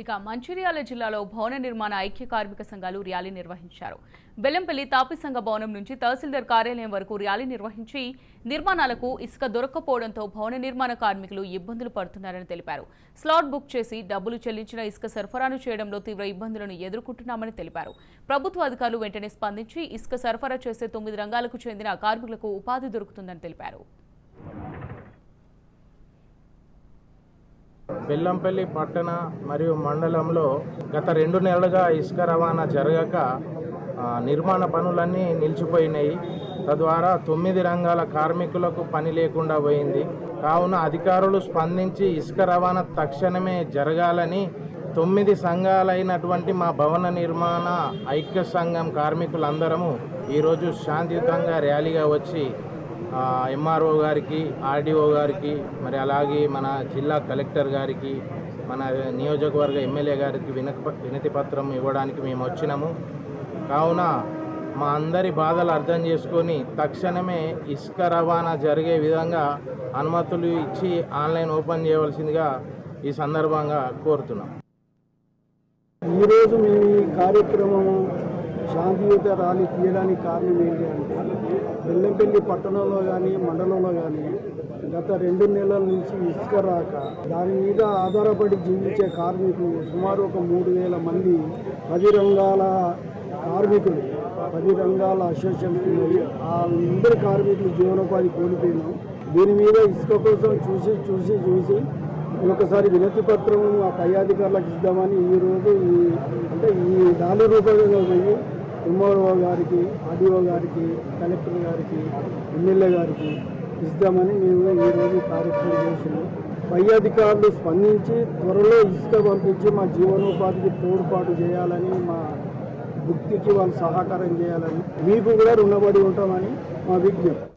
ఇక మంచిర్యాల జిల్లాలో భవన నిర్మాణ ఐక్య కార్మిక సంఘాలు ర్యాలీ నిర్వహించారు. బెల్లంపల్లి తాపిసంఘ భవనం నుంచి తహసీల్దార్ కార్యాలయం వరకు ర్యాలీ నిర్వహించి నిర్మాణాలకు ఇసుక దొరక్కపోవడంతో భవన నిర్మాణ కార్మికులు ఇబ్బందులు పడుతున్నారని తెలిపారు. స్లాట్ బుక్ చేసి డబ్బులు చెల్లించిన ఇసుక సరఫరాను చేయడంలో తీవ్ర ఇబ్బందులను ఎదుర్కొంటున్నామని తెలిపారు. ప్రభుత్వ అధికారులు వెంటనే స్పందించి ఇసుక సరఫరా చేసే తొమ్మిది రంగాలకు చెందిన కార్మికులకు ఉపాధి దొరుకుతుందని తెలిపారు. బెల్లంపల్లి పట్టణ మరియు మండలంలో గత రెండు నెలలుగా ఇసుక రవాణా జరగక నిర్మాణ పనులన్నీ నిలిచిపోయినాయి. తద్వారా తొమ్మిది రంగాల కార్మికులకు పని లేకుండా పోయింది. కావున అధికారులు స్పందించి ఇసుక రవాణా తక్షణమే జరగాలని తొమ్మిది సంఘాలైనటువంటి మా భవన నిర్మాణ ఐక్య సంఘం కార్మికులందరము ఈరోజు శాంతియుతంగా ర్యాలీగా వచ్చి ఎంఆర్ఓ గారికి ఆర్డీఓ గారికి మరి అలాగే మన జిల్లా కలెక్టర్ గారికి మన నియోజకవర్గ ఎమ్మెల్యే గారికి వినతి వినతి పత్రం ఇవ్వడానికి మేము వచ్చినాము. కావున మా అందరి బాధలు అర్థం చేసుకొని తక్షణమే ఇసుక రవాణా జరిగే విధంగా అనుమతులు ఇచ్చి ఆన్లైన్ ఓపెన్ చేయవలసిందిగా ఈ సందర్భంగా కోరుతున్నాం. ఈరోజు మేము ఈ కార్యక్రమం శాంతియుత ర్యాలీ తీయడానికి కారణం ఏంటి అంటే బెల్లంపల్లి పట్టణంలో కానీ మండలంలో కానీ గత రెండు నెలల నుంచి ఇసుక రాక దాని మీద ఆధారపడి జీవించే కార్మికులు సుమారు ఒక మూడు వేల మంది పది రంగాల కార్మికులు పది రంగాల అసోసియేషన్ ఆ అందరి కార్మికులు జీవనోపాధి కోల్పోయినాం. దీని మీద ఇసుక కోసం చూసి చూసి చూసి ఒకసారి వినతి పత్రం ఆ పై అధికారులకు ఇద్దామని ఈ రోజు ఈ అంటే ఈ నాలుగు రూపాయలుగా పోయి ఎంఆర్ఓ గారికి ఆర్డీఓ గారికి కలెక్టర్ గారికి ఎమ్మెల్యే గారికి ఇద్దామని మేము ఈరోజు కార్యక్రమం చేసినాం పై అధికారులు స్పందించి త్వరలో ఇసుక పంపించి మా జీవనోపాధికి తోడ్పాటు చేయాలని మా వృత్తికి వాళ్ళు సహకారం చేయాలని మీకు కూడా రుణపడి ఉంటామని మా విజ్ఞప్తి.